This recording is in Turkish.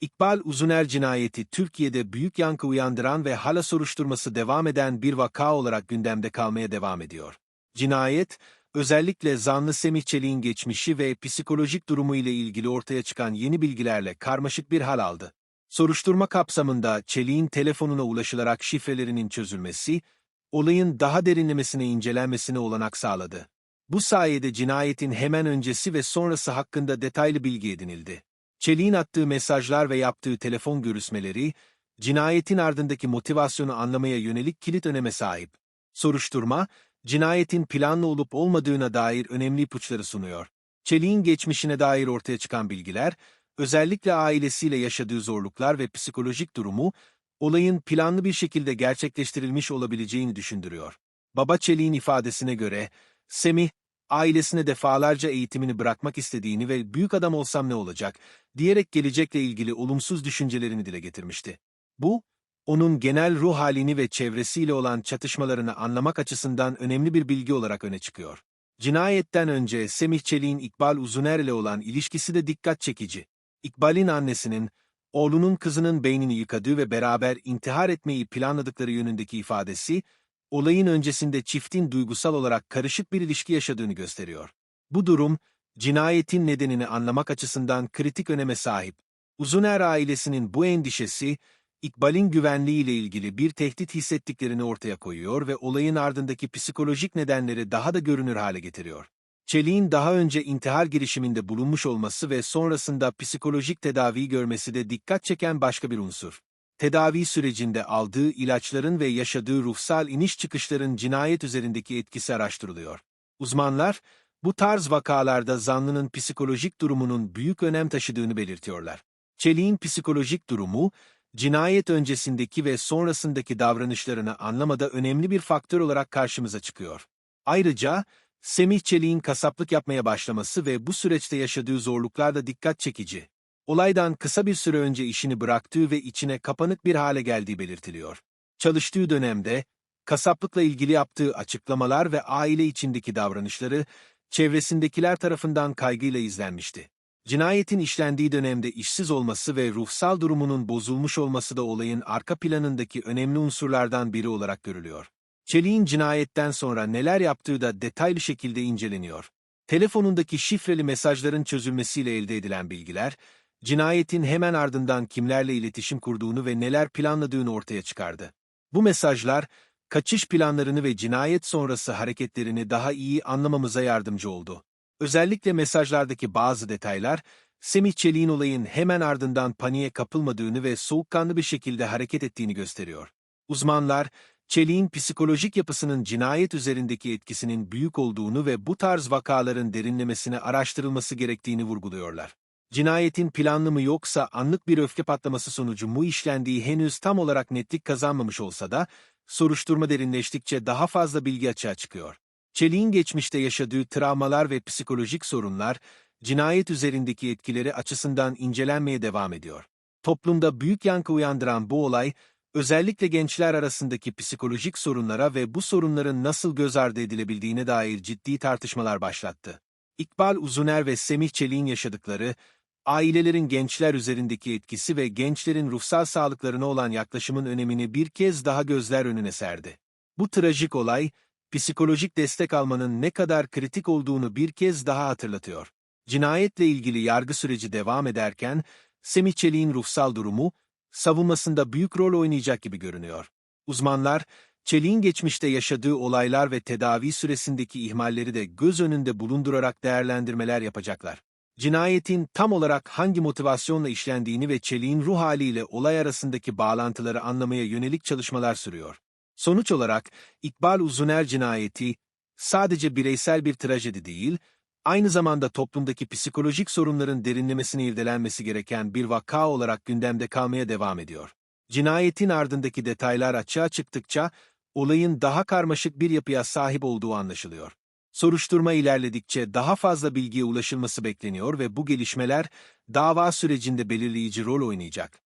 İkbal Uzuner cinayeti Türkiye'de büyük yankı uyandıran ve hala soruşturması devam eden bir vaka olarak gündemde kalmaya devam ediyor. Cinayet, özellikle zanlı Semih Çelik'in geçmişi ve psikolojik durumu ile ilgili ortaya çıkan yeni bilgilerle karmaşık bir hal aldı. Soruşturma kapsamında Çelik'in telefonuna ulaşılarak şifrelerinin çözülmesi, olayın daha derinlemesine incelenmesine olanak sağladı. Bu sayede cinayetin hemen öncesi ve sonrası hakkında detaylı bilgi edinildi. Çelik'in attığı mesajlar ve yaptığı telefon görüşmeleri, cinayetin ardındaki motivasyonu anlamaya yönelik kilit öneme sahip. Soruşturma, cinayetin planlı olup olmadığına dair önemli ipuçları sunuyor. Çelik'in geçmişine dair ortaya çıkan bilgiler, özellikle ailesiyle yaşadığı zorluklar ve psikolojik durumu, olayın planlı bir şekilde gerçekleştirilmiş olabileceğini düşündürüyor. Baba Çelik'in ifadesine göre, Semih, ailesine defalarca eğitimini bırakmak istediğini ve büyük adam olsam ne olacak, diyerek gelecekle ilgili olumsuz düşüncelerini dile getirmişti. Bu, onun genel ruh halini ve çevresiyle olan çatışmalarını anlamak açısından önemli bir bilgi olarak öne çıkıyor. Cinayetten önce Semih Çelik'in İkbal Uzuner ile olan ilişkisi de dikkat çekici. İkbal'in annesinin, oğlunun kızının beynini yıkadığı ve beraber intihar etmeyi planladıkları yönündeki ifadesi, olayın öncesinde çiftin duygusal olarak karışık bir ilişki yaşadığını gösteriyor. Bu durum, cinayetin nedenini anlamak açısından kritik öneme sahip. Uzuner ailesinin bu endişesi, İkbal'in güvenliğiyle ilgili bir tehdit hissettiklerini ortaya koyuyor ve olayın ardındaki psikolojik nedenleri daha da görünür hale getiriyor. Çelik'in daha önce intihar girişiminde bulunmuş olması ve sonrasında psikolojik tedavi görmesi de dikkat çeken başka bir unsur. Tedavi sürecinde aldığı ilaçların ve yaşadığı ruhsal iniş çıkışların cinayet üzerindeki etkisi araştırılıyor. Uzmanlar, bu tarz vakalarda zanlının psikolojik durumunun büyük önem taşıdığını belirtiyorlar. Çelik'in psikolojik durumu, cinayet öncesindeki ve sonrasındaki davranışlarını anlamada önemli bir faktör olarak karşımıza çıkıyor. Ayrıca, Semih Çelik'in kasaplık yapmaya başlaması ve bu süreçte yaşadığı zorluklar da dikkat çekici. Olaydan kısa bir süre önce işini bıraktığı ve içine kapanık bir hale geldiği belirtiliyor. Çalıştığı dönemde, kasaplıkla ilgili yaptığı açıklamalar ve aile içindeki davranışları, çevresindekiler tarafından kaygıyla izlenmişti. Cinayetin işlendiği dönemde işsiz olması ve ruhsal durumunun bozulmuş olması da olayın arka planındaki önemli unsurlardan biri olarak görülüyor. Çelik'in cinayetten sonra neler yaptığı da detaylı şekilde inceleniyor. Telefonundaki şifreli mesajların çözülmesiyle elde edilen bilgiler, cinayetin hemen ardından kimlerle iletişim kurduğunu ve neler planladığını ortaya çıkardı. Bu mesajlar, kaçış planlarını ve cinayet sonrası hareketlerini daha iyi anlamamıza yardımcı oldu. Özellikle mesajlardaki bazı detaylar, Semih Çelik'in olayın hemen ardından paniğe kapılmadığını ve soğukkanlı bir şekilde hareket ettiğini gösteriyor. Uzmanlar, Çelik'in psikolojik yapısının cinayet üzerindeki etkisinin büyük olduğunu ve bu tarz vakaların derinlemesine araştırılması gerektiğini vurguluyorlar. Cinayetin planlı mı yoksa anlık bir öfke patlaması sonucu mu işlendiği henüz tam olarak netlik kazanmamış olsa da, soruşturma derinleştikçe daha fazla bilgi açığa çıkıyor. Çelik'in geçmişte yaşadığı travmalar ve psikolojik sorunlar, cinayet üzerindeki etkileri açısından incelenmeye devam ediyor. Toplumda büyük yankı uyandıran bu olay, özellikle gençler arasındaki psikolojik sorunlara ve bu sorunların nasıl göz ardı edilebildiğine dair ciddi tartışmalar başlattı. İkbal Uzuner ve Semih Çelik'in yaşadıkları, ailelerin gençler üzerindeki etkisi ve gençlerin ruhsal sağlıklarına olan yaklaşımın önemini bir kez daha gözler önüne serdi. Bu trajik olay, psikolojik destek almanın ne kadar kritik olduğunu bir kez daha hatırlatıyor. Cinayetle ilgili yargı süreci devam ederken, Semih ruhsal durumu, savunmasında büyük rol oynayacak gibi görünüyor. Uzmanlar, Çelik'in geçmişte yaşadığı olaylar ve tedavi süresindeki ihmalleri de göz önünde bulundurarak değerlendirmeler yapacaklar. Cinayetin tam olarak hangi motivasyonla işlendiğini ve Çelik'in ruh haliyle olay arasındaki bağlantıları anlamaya yönelik çalışmalar sürüyor. Sonuç olarak İkbal Uzuner cinayeti sadece bireysel bir trajedi değil, aynı zamanda toplumdaki psikolojik sorunların derinlemesine irdelenmesi gereken bir vaka olarak gündemde kalmaya devam ediyor. Cinayetin ardındaki detaylar açığa çıktıkça, olayın daha karmaşık bir yapıya sahip olduğu anlaşılıyor. Soruşturma ilerledikçe daha fazla bilgiye ulaşılması bekleniyor ve bu gelişmeler dava sürecinde belirleyici rol oynayacak.